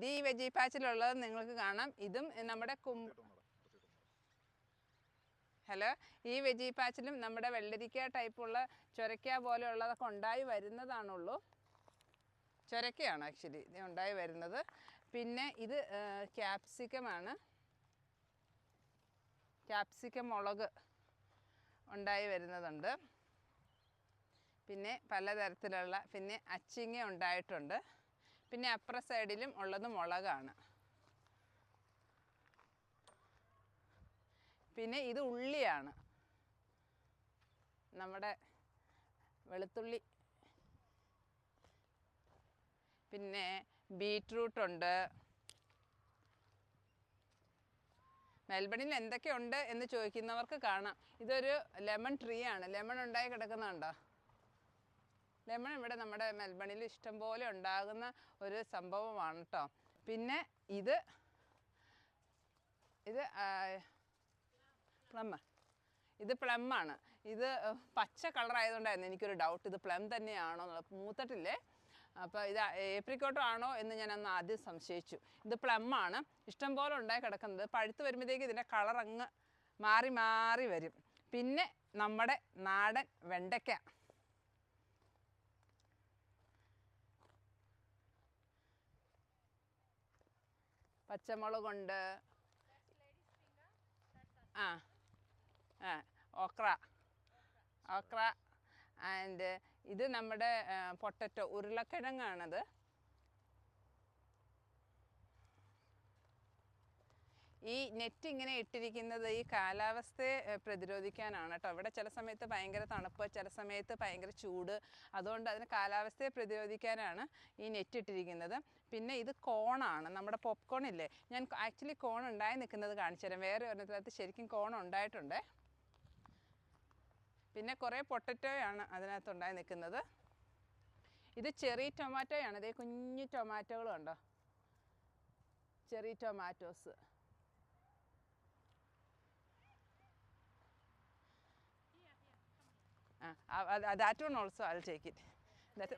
ഇത് ഈ വെജി പാച്ചിലുള്ളത് നിങ്ങൾക്ക് കാണാം. ഇതും നമ്മുടെ കും ഹലോ ഈ വെജി പാച്ചിലും നമ്മുടെ വെള്ളരിക്ക ടൈപ്പുള്ള ചൊരക്ക പോലെയുള്ളതൊക്കെ ഉണ്ടായി വരുന്നതാണുള്ളൂ. ചൊരക്കയാണ് ആക്ച്വലി ഇത് ഉണ്ടായി വരുന്നത്. പിന്നെ ഇത് ക്യാപ്സിക്കമാണ്. ക്യാപ്സിക്കം മുളക് ഉണ്ടായി വരുന്നതുണ്ട്. പിന്നെ പലതരത്തിലുള്ള പിന്നെ അച്ചിങ്ങ ഉണ്ടായിട്ടുണ്ട്. പിന്നെ അപ്പുറ സൈഡിലും ഉള്ളത് മുളകാണ്. പിന്നെ ഇത് ഉള്ളിയാണ്. നമ്മുടെ വെളുത്തുള്ളി. പിന്നെ ബീട്രൂട്ട് ഉണ്ട്. മെൽബണിൽ എന്തൊക്കെയുണ്ട് എന്ന് ചോദിക്കുന്നവർക്ക് കാണാം. ഇതൊരു ലെമൺ ട്രീ ആണ്. ലെമൺ ഉണ്ടായി കിടക്കുന്നുണ്ടോ? ലെമൺ ഇവിടെ നമ്മുടെ മെൽബണിൽ ഇഷ്ടംപോലെ ഉണ്ടാകുന്ന ഒരു സംഭവമാണ് കേട്ടോ പിന്നെ ഇത് ഇത് പ്ലം. ഇത് പ്ലം ആണ്. ഇത് പച്ച കളർ ആയതുകൊണ്ടായിരുന്നു എനിക്കൊരു ഡൗട്ട് ഇത് പ്ലം തന്നെയാണോ എന്നുള്ളത്. മൂത്തട്ടില്ലേ? അപ്പോൾ ഇത് ഏപ്രിക്കോട്ടോ ആണോ എന്ന് ഞാൻ അന്ന് ആദ്യം സംശയിച്ചു. ഇത് പ്ലം ആണ്. ഇഷ്ടം പോലെ ഉണ്ടായി കിടക്കുന്നത്. പഴുത്ത് വരുമ്പോഴത്തേക്ക് ഇതിന്റെ കളർ അങ്ങ് മാറി മാറി വരും. പിന്നെ നമ്മുടെ നാടൻ വെണ്ടയ്ക്ക. പച്ചമുളകുണ്ട്. ആ ആ ഓക്ര ഓക്ര ആൻഡ് ഇത് നമ്മുടെ പൊട്ടറ്റോ ഉരുളക്കിഴങ്ങാണത്. ഈ നെറ്റ് ഇങ്ങനെ ഇട്ടിരിക്കുന്നത് ഈ കാലാവസ്ഥയെ പ്രതിരോധിക്കാനാണ് കേട്ടോ. ഇവിടെ ചില സമയത്ത് ഭയങ്കര തണുപ്പ് ചില സമയത്ത് ഭയങ്കര ചൂട്. അതുകൊണ്ട് അതിന് കാലാവസ്ഥയെ പ്രതിരോധിക്കാനാണ് ഈ നെറ്റ് ഇട്ടിരിക്കുന്നത്. പിന്നെ ഇത് കോണാണ്. നമ്മുടെ പോപ്കോൺ ഇല്ലേ? ഞാൻ ആക്ച്വലി കോൺ ഉണ്ടായി നിൽക്കുന്നത് കാണിച്ചു തരാം. വേറെ ഒരെണ്ണത്തിനകത്ത് ശരിക്കും കോൺ ഉണ്ടായിട്ടുണ്ട്. പിന്നെ കുറേ പൊട്ടറ്റോയാണ് അതിനകത്ത് ഉണ്ടായി നിൽക്കുന്നത്. ഇത് ചെറിയ ടൊമാറ്റോയാണ്. ഇതേ കുഞ്ഞു ടൊമാറ്റോകളുണ്ടോ? ചെറിയ cherry tomatoes. That one also I'll take it. That,